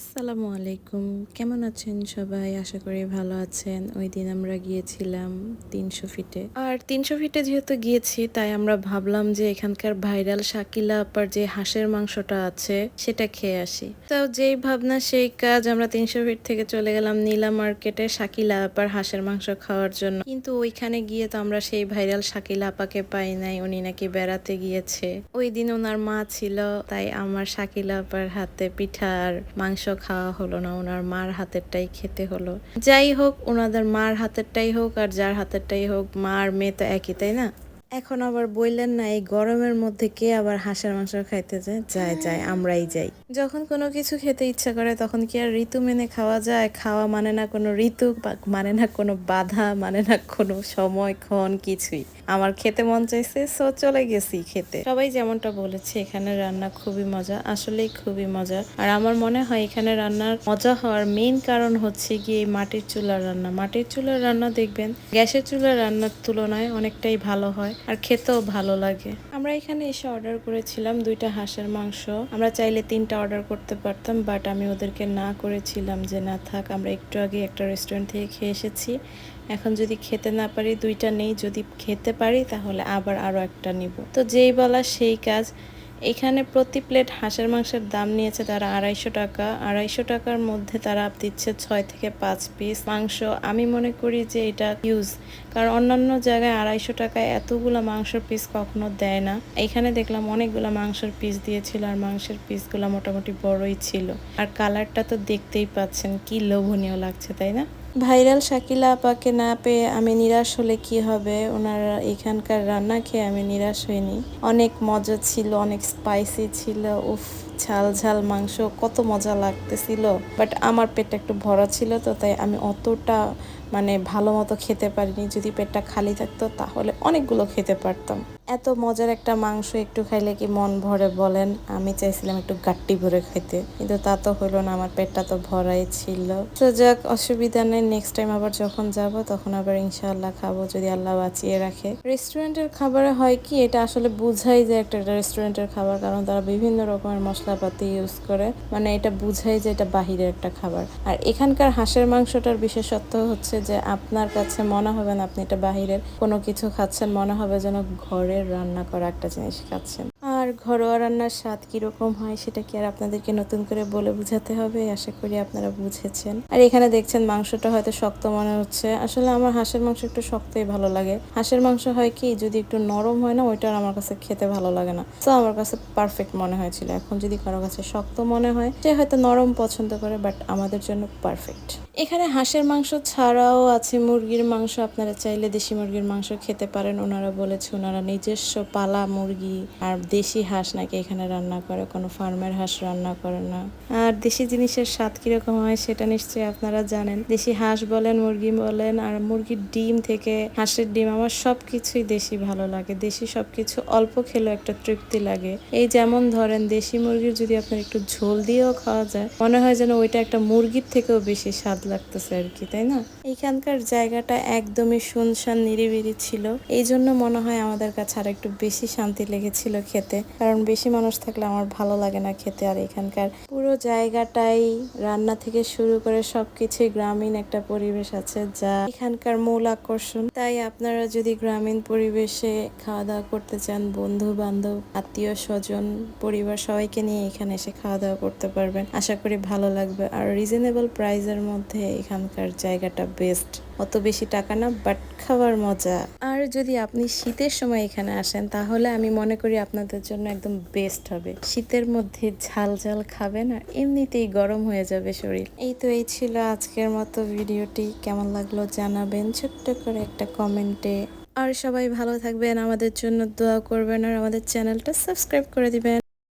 this. আসসালামু আলাইকুম। কেমন আছেন সবাই? আশা করি ভালো আছেন। ওই দিন আমরা গিয়েছিলাম তিনশো ফিটে। আর তিনশো ফিটে যেহেতু গিয়েছি, তাই আমরা ভাবলাম যে এখানকার ভাইরাল শাকিলা আপার যে হাঁসের মাংসটা আছে, সেটা খেয়ে আসি। তো যেই ভাবনা, সেই কাজ আমরা তিনশো ফিট থেকে চলে গেলাম নীলা মার্কেটে শাকিলা আপার হাঁসের মাংস খাওয়ার জন্য। কিন্তু ওইখানে গিয়ে তো আমরা সেই ভাইরাল শাকিলা আপাকে পাই নাই, উনি নাকি বেড়াতে গিয়েছে। ওই দিন ওনার মা ছিল, তাই আমার শাকিলা আপার হাতে পিঠা আর মাংস খাওয়া হলো না, ওনার মার হাতেরটাই খেতে হলো। যাই হোক, ওনাদের মার হাতেরটাই হোক আর যার হাতেরটাই হোক মা আর মেয়ে তো একই, তাই না? এখন আবার বললেন না এই গরমের মধ্যে কে আবার হাঁসের মাংস খাইতে যায়? যায় যায় আমরাই যাই। যখন কোনো কিছু খেতে ইচ্ছা করে তখন কি আর ঋতু মেনে খাওয়া যায়? খাওয়া মানে না কোনো ঋতু মানে না কোনো বাধা মানে না কোনো সময় ক্ষণ কিছুই। আমার খেতে মন চাইছে সো চলে গেছি খেতে। সবাই যেমনটা বলেছে এখানে রান্না খুবই মজা আসলেই খুবই মজা। আর আমার মনে হয় এখানে রান্নার মজা হওয়ার মেইন কারণ হচ্ছে গিয়ে এই মাটির চুলার রান্না। মাটির চুলার রান্না দেখবেন গ্যাসের চুলার রান্নার তুলনায় অনেকটাই ভালো হয়। আর খেতেও ভালো লাগে। আমরা এখানে এসে অর্ডার করেছিলাম দুইটা হাঁসের মাংস। আমরা চাইলে তিনটা অর্ডার করতে পারতাম বাট আমি ওদেরকে না করেছিলাম যে, না থাক, আমরা একটু আগে একটা রেস্টুরেন্ট থেকে খেয়ে এসেছি। এখন যদি খেতে না পারি, দুইটা নেই, যদি খেতে পারি, তাহলে আবার আরও একটা নিব। তো যেই বলা সেই কাজ। এখানে প্রতি প্লেট হাঁসের মাংসের দাম নিয়েছে তারা আড়াইশো টাকা। আড়াইশো টাকার মধ্যে তারা দিচ্ছে ছয় থেকে পাঁচ পিস মাংস। আমি মনে করি যে এটা ইউজ কারণ অন্যান্য জায়গায় আড়াইশো টাকায় এতগুলো মাংসের পিস কখনো দেয় না। এখানে দেখলাম অনেকগুলো মাংসের পিস দিয়েছিল আর মাংসের পিসগুলো মোটামুটি বড়ই ছিল। আর কালারটা তো দেখতেই পাচ্ছেন, কি লোভনীয় লাগছে, তাই না? ভাইরাল শাকিলা আপাকে না পেয়ে আমি নিরাশ হলে কি হবে? ওনার এখানকার রান্না খেয়ে আমি নিরাশ হইনি। অনেক মজা ছিল, অনেক স্পাইসি ছিল, উফ। ঝাল ঝাল মাংস, কত মজা লাগতেছিল। বাট আমার পেটটা একটু ভরা ছিল তো, তাই আমি অতটা মানে ভালো মতো খেতে পারিনি। যদি পেটটা খালি থাকতো, তাহলে অনেকগুলো খেতে পারতাম। এত মজার একটা মাংস একটু খাইলে কি মন ভরে বলেন? আমি চাইছিলাম একটু গাট্টি ভরে খাইতে, কিন্তু তা তো হলো না, আমার পেটটা তো ভরাই ছিল। তো যাক, অসুবিধা নেই নেক্সট টাইম আবার যখন যাব, তখন আবার ইনশাআল্লাহ খাব, যদি আল্লাহ বাঁচিয়ে রাখে। রেস্টুরেন্টের খাবারে হয় কি, এটা আসলে বুঝাই যে একটা রেস্টুরেন্টের খাবার, কারণ তারা বিভিন্ন রকমের মশলাপাতি ইউজ করে। মানে এটা বুঝাই যে এটা বাহিরের একটা খাবার। আর এখানকার হাঁসের মাংসটার বিশেষত্ব হচ্ছে যে আপনার কাছে মনে হবে না আপনি এটা বাহিরের কোনো কিছু খাচ্ছেন, মনে হবে যেন ঘরের রান্না করা একটা জিনিস খাচ্ছেন। ঘরোয়া রান্নার স্বাদ কীরকম হয় সেটা কি আর আপনাদেরকে নতুন করে বলে বুঝাতে হবে? আশা করি আপনারা বুঝেছেন। আর এখানে দেখছেন মাংসটা হয়তো শক্ত মনে হচ্ছে। আসলে আমার হাঁসের মাংস একটু শক্তই ভালো লাগে। হাঁসের মাংস হয় কি, যদি একটু নরম হয় না, ওইটা আমার কাছে খেতে ভালো লাগে না। তো আমার কাছে পারফেক্ট মনে হয়েছিল। এখন যদি কারও কাছে শক্ত মনে হয়, সে হয়তো নরম পছন্দ করে বাট আমাদের জন্য পারফেক্ট এখানে হাঁসের মাংস ছাড়াও আছে মুরগির মাংস। আপনারা চাইলে দেশি মুরগির মাংস খেতে পারেন। ওনারা বলেছে ওনারা নিজস্ব পালা মুরগি আর দেশি হাঁস নাকি এখানে রান্না করে? কোনো ফার্মের হাঁস রান্না করে না। আর দেশি জিনিসের স্বাদ কীরকম হয় সেটা নিশ্চয়ই আপনারা জানেন। দেশি হাঁস বলেন, মুরগি বলেন, আর মুরগির ডিম থেকে হাঁসের ডিম আমার সব কিছুই দেশি ভালো লাগে। দেশি সব কিছু অল্প খেলেও একটা তৃপ্তি লাগে। এই যেমন ধরেন, দেশি মুরগির যদি আপনার একটু ঝোল দিয়েও খাওয়া যায়, মনে হয় যেন ওইটা একটা মুরগির থেকেও বেশি স্বাদ লাগতেছে আর কি, তাই না? এখানকার জায়গাটা একদমই শুনশান নিরিবিলি ছিল। এই জন্য মনে হয় আমাদের কাছে আর একটু বেশি শান্তি লেগেছিল খেতে। কারণ বেশি মানুষ থাকলে আমার ভালো লাগে না খেতে আর এখানকার পুরো জায়গাটাই রান্না থেকে শুরু করে সবকিছুই গ্রামীণ একটা পরিবেশ আছে যা এখানকার মূল আকর্ষণ। তাই আপনারা যদি গ্রামীণ পরিবেশে খাওয়া দাওয়া করতে চান বন্ধু বান্ধব আত্মীয় স্বজন, পরিবার সবাইকে নিয়ে এখানে এসে খাওয়া দাওয়া করতে পারবেন। আশা করি ভালো লাগবে। আর রিজনেবল প্রাইসের মধ্যে এখানকার জায়গাটা বেস্ট অত বেশি টাকা না বাট খাওয়ার মজা। আর যদি আপনি শীতের সময় এখানে আসেন, তাহলে আমি মনে করি আপনাদের জন্য একদম বেস্ট হবে। শীতের মধ্যে ঝাল ঝাল খাবেন আর এমনিতেই গরম হয়ে যাবে শরীর। এই তো এই ছিল আজকের মতো ভিডিওটি। কেমন লাগল জানাবেন ছোট্ট করে একটা কমেন্টে। আর সবাই ভালো থাকবেন, আমাদের জন্য দোয়া করবেন আর আমাদের চ্যানেলটা সাবস্ক্রাইব করে দিবেন।